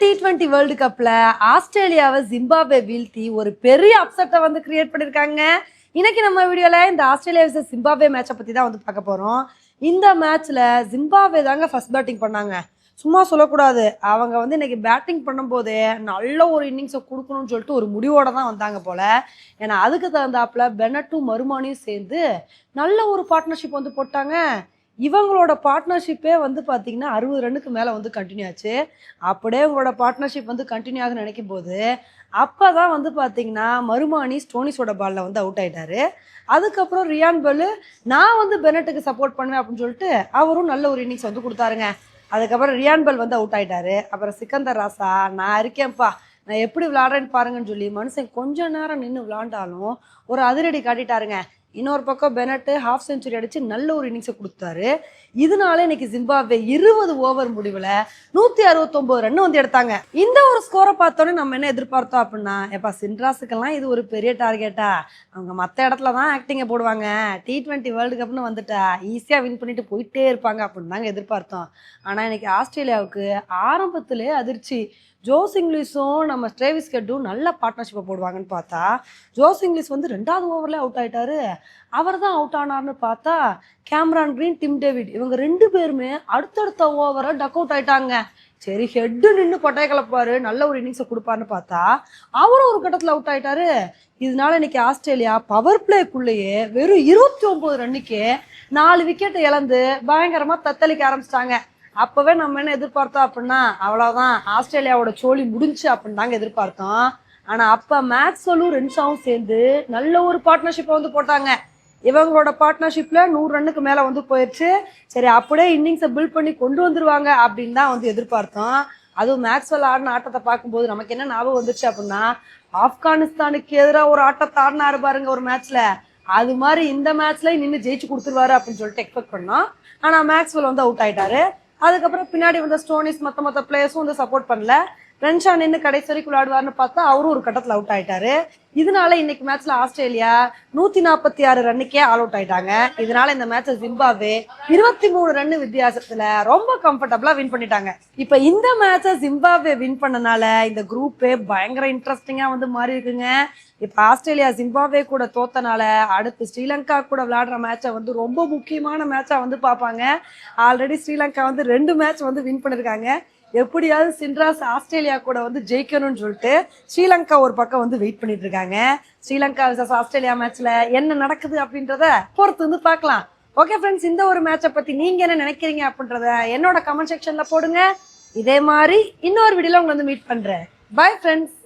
T twenty world கப்ல ஆஸ்திரேலியாவை Zimbabwe வீழ்த்தி ஒரு பெரிய அப்செட்டை வந்து கிரியேட் பண்ணிருக்காங்க. இன்னைக்கு நம்ம வீடியோல இந்த ஆஸ்திரேலியா விசஸ் ஜிம்பாப்வே மேட்சை பத்தி தான் வந்து பார்க்க போறோம். இந்த மேட்ச்ல ஜிம்பாப்வே தாங்க ஃபர்ஸ்ட் பேட்டிங் பண்ணாங்க. சும்மா சொல்லக்கூடாது. அவங்க வந்து இன்னைக்கு பேட்டிங் பண்ணும்போதே நல்ல ஒரு இன்னிங்ஸை கொடுக்கணும்னு சொல்லிட்டு ஒரு முடிவோட தான் வந்தாங்க போல. ஏன்னா அதுக்கு தகுந்தாப்புல பெனட்டும் மருமானியும் சேர்ந்து நல்ல ஒரு பார்ட்னர்ஷிப் வந்து போட்டாங்க. இவங்களோட பார்ட்னர்ஷிப்பே வந்து பார்த்தீங்கன்னா அறுபது ரன்னுக்கு மேலே வந்து கண்டினியூ ஆச்சு. அப்படியே உங்களோட பார்ட்னர்ஷிப் வந்து கண்டினியூ ஆகுன்னு நினைக்கும் போது அப்போ தான் வந்து பார்த்தீங்கன்னா மருமானி ஸ்டோனிஸோட பாலில் வந்து அவுட் ஆகிட்டாரு அதுக்கப்புறம் ரியான் பெல்லு நான் வந்து பெனட்டுக்கு சப்போர்ட் பண்ணுவேன் அப்படின்னு சொல்லிட்டு அவரும் நல்ல ஒரு இன்னிங்ஸ் வந்து கொடுத்தாருங்க. அதுக்கப்புறம் ரியான் பெல் வந்து அவுட் ஆகிட்டாரு அப்புறம் சிக்கந்தர் ராசா நான் இருக்கேன்ப்பா. நான் எப்படி விளாட்றேன்னு பாருங்கன்னு சொல்லி மனுஷன் கொஞ்ச நேரம் நின்று விளாண்டாலும் ஒரு அதிரடி காட்டிட்டாருங்க. இன்னொரு பக்கம் பெனட்டு ஹாஃப் செஞ்சுரி அடித்து நல்ல ஒரு இன்னிங்ஸை கொடுத்தாரு. இதனால இன்னைக்கு ஜிம்பாப்வே இருபது ஓவர் முடிவில் நூற்றி அறுபத்தொம்போது ரன் வந்து எடுத்தாங்க. இந்த ஒரு ஸ்கோரை பார்த்தோன்னே நம்ம என்ன எதிர்பார்த்தோம் அப்படின்னா எப்பா சின்ராஸுக்கெல்லாம் இது ஒரு பெரிய டார்கெட்டா அவங்க மற்ற இடத்துல தான் ஆக்டிங்கை போடுவாங்க. டி ட்வெண்ட்டி வேர்ல்டு கப்னு வந்துட்டா ஈஸியாக வின் பண்ணிட்டு போயிட்டே இருப்பாங்க அப்படின்னு தாங்க எதிர்பார்த்தோம். ஆனால் இன்னைக்கு ஆஸ்திரேலியாவுக்கு ஆரம்பத்திலே அதிர்ச்சி. ஜோஸ் இங்கிலீஷும் நம்ம ஸ்ட்ரேவிஸ் கெட்டும் நல்ல பார்ட்னர்ஷிப்பை போடுவாங்கன்னு பார்த்தா ஜோஸ் இங்கிலீஷ் வந்து ரெண்டாவது ஓவரில் அவுட் ஆயிட்டாரு. அவர் தான் அவுட் ஆனார்னு பார்த்தா கேம்ரான் கிரீன் டிம் டேவிட் இவங்க ரெண்டு பேருமே அடுத்தடுத்த ஓவரை டக் அவுட் ஆயிட்டாங்க. சரி ஹெட்டு நின்று கொட்டையை கலப்பாரு நல்ல ஒரு இன்னிங்ஸை கொடுப்பாருன்னு பார்த்தா அவரும் ஒரு கட்டத்தில் அவுட் ஆயிட்டாரு. இதனால இன்னைக்கு ஆஸ்திரேலியா பவர் பிளேக்குள்ளேயே வெறும் இருபத்தி ஒன்பது ரன்னுக்கே நாலு விக்கெட்டை இழந்து பயங்கரமா தத்தளிக்க ஆரம்பிச்சிட்டாங்க. அப்பவே நம்ம என்ன எதிர்பார்த்தோம் அப்படின்னா அவ்வளவுதான். ஆஸ்திரேலியாவோட சோழி முடிஞ்சு அப்படின்னு தாங்க எதிர்பார்த்தோம். ஆனா அப்ப மேக்ஸ்வலும் ரென்ஷாவும் சேர்ந்து நல்ல ஒரு பார்ட்னர்ஷிப்பை வந்து போட்டாங்க. இவங்களோட பார்ட்னர்ஷிப்ல நூறு ரன்னுக்கு மேல வந்து போயிடுச்சு சரி அப்படியே இன்னிங்ஸை பில்ட் பண்ணி கொண்டு வந்துருவாங்க அப்படின்னு தான் வந்து எதிர்பார்த்தோம். அதுவும் மேக்ஸ்வெல் ஆடின ஆட்டத்தை பார்க்கும்போது நமக்கு என்ன ஞாபகம் வந்துச்சு அப்படின்னா ஆப்கானிஸ்தானுக்கு எதிராக ஒரு ஆட்டத்தை ஆடினாரு பாருங்க ஒரு மேட்ச்ல அது மாதிரி இந்த மேட்ச்ல நின்று ஜெயிச்சு கொடுத்துருவாரு அப்படின்னு சொல்லிட்டு எக்ஸ்பெக்ட் பண்ணோம். ஆனா மேக்ஸ்வெல் வந்து அவுட் ஆயிட்டாரு. அதுக்கப்புறம் பின்னாடி வந்த ஸ்டோனிஸ் மற்ற மற்ற பிளேயர்ஸும் வந்து சப்போர்ட் பண்ணல. ரன்ஷா நின்று கடைசி வரைக்கும் விளையாடுவார்னு பார்த்தா அவரும் ஒரு கட்டத்தில் அவுட் ஆயிட்டாரு. இதனால இன்னைக்கு மேட்ச்ல ஆஸ்திரேலியா நூத்தி நாற்பத்தி ஆறு ரன்னுக்கே ஆல் அவுட் ஆயிட்டாங்க. இதனால இந்த மேட்ச் ஜிம்பாப்வே இருபத்தி மூணு ரன் வித்தியாசத்துல ரொம்ப கம்ஃபர்டபுளா வின் பண்ணிட்டாங்க. இப்ப இந்த மேட்ச ஜிம்பாப்வே வின் பண்ணனால இந்த குரூப்பே பயங்கர இன்ட்ரெஸ்டிங்கா வந்து மாறி இருக்குங்க. இப்ப ஆஸ்திரேலியா ஜிம்பாப்வே கூட தோத்தனால அடுத்து ஸ்ரீலங்கா கூட விளையாடுற மேட்சை வந்து ரொம்ப முக்கியமான மேட்சா வந்து பார்ப்பாங்க. ஆல்ரெடி ஸ்ரீலங்கா வந்து ரெண்டு மேட்ச் வந்து வின் பண்ணிருக்காங்க. எப்படியாவது சின்ராஸ் ஆஸ்திரேலியா கூட வந்து ஜெயிக்கணும்னு சொல்லிட்டு ஸ்ரீலங்கா ஒரு பக்கம் வந்து வெயிட் பண்ணிட்டு இருக்காங்க. ஸ்ரீலங்கா விசஸ் ஆஸ்திரேலியா மேட்ச்ல என்ன நடக்குது அப்படின்றத பொறுத்து வந்து பார்க்கலாம். ஓகே ஃப்ரெண்ட்ஸ் இந்த ஒரு மேட்சை பத்தி நீங்க என்ன நினைக்கிறீங்க அப்படின்றத என்னோட கமெண்ட் செக்ஷன்ல போடுங்க. இதே மாதிரி இன்னொரு வீடியோல உங்களை வந்து மீட் பண்றேன். Bye friends